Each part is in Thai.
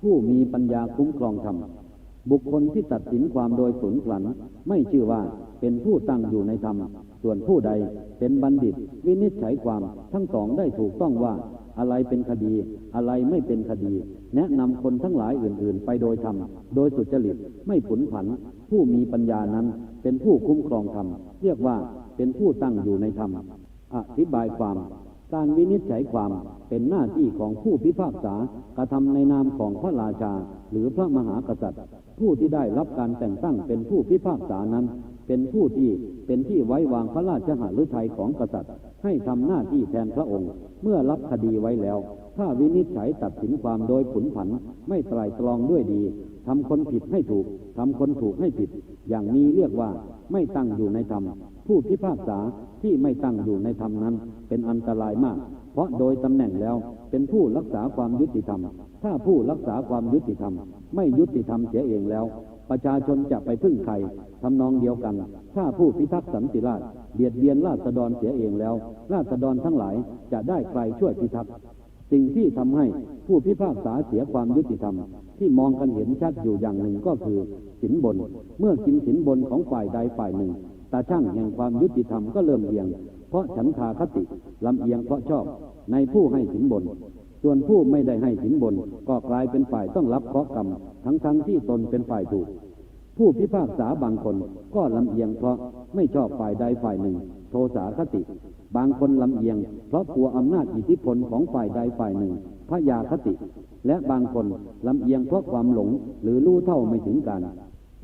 ผู้มีปัญญาคุ้มครองธรรม บุคคลที่ตัดสินความโดยสุนทรัน ไม่ชื่อว่าเป็นผู้ตั้งอยู่ในธรรม ส่วนผู้ใดเป็นบัณฑิต วินิจฉัยความทั้งสองได้ถูกต้องว่าอะไรเป็นคดี อะไรไม่เป็นคดี แนะนำคนทั้งหลายอื่น ๆ ไปโดยธรรม โดยสุจริตไม่ผุนผัน ผู้มีปัญญานั้นเป็นผู้คุ้มครองธรรม เรียกว่าเป็นผู้ตั้งอยู่ในธรรม อธิบายความ การวินิจฉัยความเป็นหน้าที่ของผู้พิพากษากระทำในนามของพระราชา หรือพระมหากษัตริย์ ผู้ที่ได้รับการแต่งตั้งเป็นผู้พิพากษานั้น เป็นผู้ที่เป็นที่ไว้วางพระราชหฤทัยของกษัตริย์ ให้ทำหน้าที่แทนพระองค์ เมื่อรับคดีไว้แล้ว ถ้าวินิจฉัยตัดสินความโดยผุนผันไม่ไตร่ตรองด้วยดีทำคนผิดให้ถูกทำคนถูกให้ผิด อย่างนี้เรียกว่าไม่ตั้งอยู่ในธรรม ผู้พิพากษาที่ไม่ตั้งอยู่ในธรรมนั้น เป็นอันตรายมาก เพราะโดยตำแหน่งแล้วเป็นผู้รักษาความยุติธรรม ถ้าผู้รักษาความยุติธรรม ไม่ยุติธรรมเสียเองแล้ว ประชาชนจะไปพึ่งใครทำนองเดียวกัน ถ้าผู้พิทักษ์สันติราษเบียดเบียนราษฎรเสียเองแล้ว ราษฎรทั้งหลายจะได้ใครช่วยพิทักษ์สิ่งที่ทำให้ผู้พิพากษาเสียความยุติธรรม ที่มองกันเห็นชัดอยู่อย่างหนึ่งก็คือสินบน เมื่อกินสินบนของฝ่ายใดฝ่ายหนึ่ง ตาช่างแห่งความยุติธรรมก็เริ่มเอียง เพราะฉันทาคติลำเอียงเพราะชอบในผู้ให้สินบน ส่วนผู้ไม่ได้ให้สินบน ก็กลายเป็นฝ่ายต้องรับเคราะห์กรรมทั้งทั้งๆที่ตนเป็นฝ่ายถูก ผู้พิพากษาบางคนก็ลำเอียงเพราะไม่ชอบฝ่ายใดฝ่ายหนึ่ง โทสาคติ บางคนลำเอียง เพราะกลัวอำนาจอิทธิพลของฝ่ายใดฝ่ายหนึ่งพระยาคติ และบางคนลำเอียงเพราะความหลงหรือรู้เท่าไม่ถึงการ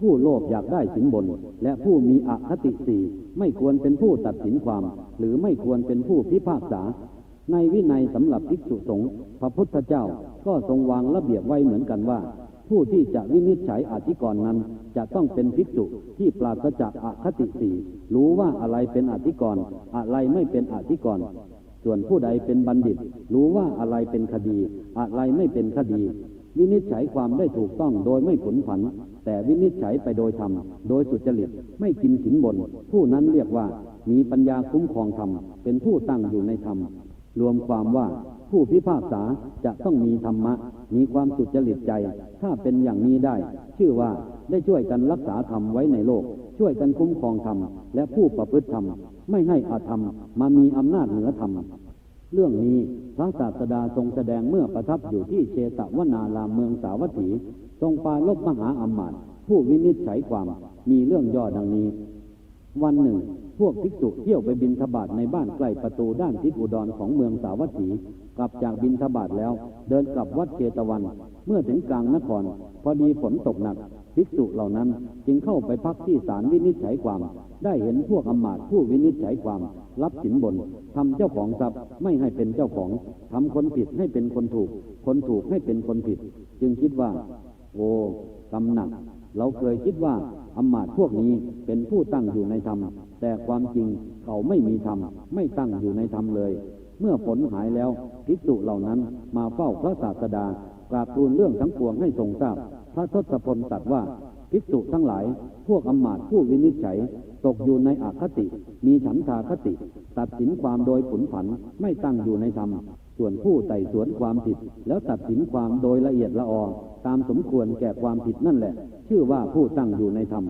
ผู้โลภอยากได้สินบน และผู้มีอคติสี่ไม่ควรเป็นผู้ตัดสินความ หรือไม่ควรเป็นผู้พิพากษา ในวินัยสำหรับภิกษุสงฆ์พระพุทธเจ้าก็ทรงวางระเบียบไว้เหมือนกันว่า ผู้ที่จะวินิจฉัยอธิกรณ์นั้น จะต้องเป็นภิกษุที่ปราศจากอคติสี่รู้ว่าอะไรเป็นอธิกรณ์อะไรไม่เป็นอธิกรณ์ส่วนผู้ใดเป็นบัณฑิต รู้ว่าอะไรเป็นคดี อะไรไม่เป็นคดี วินิจฉัยความได้ถูกต้องโดยไม่ผลผัน แต่วินิจฉัยไปโดยธรรม โดยสุจริตไม่กินสินบน ผู้นั้นเรียกว่ามีปัญญาคุ้มครองธรรม เป็นผู้ตั้งอยู่ในธรรม รวมความว่าผู้พิพากษาจะต้องมีธรรมะ มีความสุจริตใจ ถ้าเป็นอย่างนี้ได้ ชื่อว่าได้ช่วยกันรักษาธรรมไว้ในโลก ช่วยกันคุ้มครองธรรม และผู้ประพฤติธรรม ไม่ให้อาธรรมมามีอำนาจเหนือธรรม เรื่องนี้พระศาสดาทรงแสดงเมื่อประทับอยู่ที่เชตวนารามเมืองสาวัตถี ทรงปารบมหาอมาตย์ผู้วินิจฉัยความมีเรื่องย่อดังนี้ วันหนึ่ง พวกภิกษุเที่ยวไปบินทบาทในบ้านใกล้ประตูด้านทิศอุดรของเมืองสาวัตถี กลับจากบินทบาทแล้ว เดินกลับวัดเจตวัน เมื่อถึงกลางนคร พอดีฝนตกหนัก ภิกษุเหล่านั้นจึงเข้าไปพักที่ศาลวินิจฉัยความ ได้เห็นพวกอมาต์ผู้วินิจฉัยความ รับสินบนทำเจ้าของทรัพย์ไม่ให้เป็นเจ้าของทำคนผิดให้เป็นคนถูก คนถูกให้เป็นคนผิด จึงคิดว่า โอ้กำหนัก เราเคยคิดว่าอมาต์พวกนี้เป็นผู้ตั้งอยู่ในธรรม แต่ความจริงเขาไม่มีธรรม ไม่ตั้งอยู่ในธรรมเลย เมื่อฝนหายแล้วภิกษุเหล่านั้นมาเฝ้าพระศาสดากราบทูลเรื่องทั้งปวงให้ทรงทราบ ระทศพลตรัสว่าภิกษุทั้งหลาย พวกอำมาตย์ผู้วินิจฉัย ตกอยู่ในอคติ มีฉันทาคติ ตัดสินความโดยผลผันไม่ตั้งอยู่ในธรรม ส่วนผู้ไต่สวนความผิด แล้วตัดสินความโดยละเอียดละออตามสมควรแก่ความผิดนั่นแหละ ชื่อว่าผู้ตั้งอยู่ในธรรม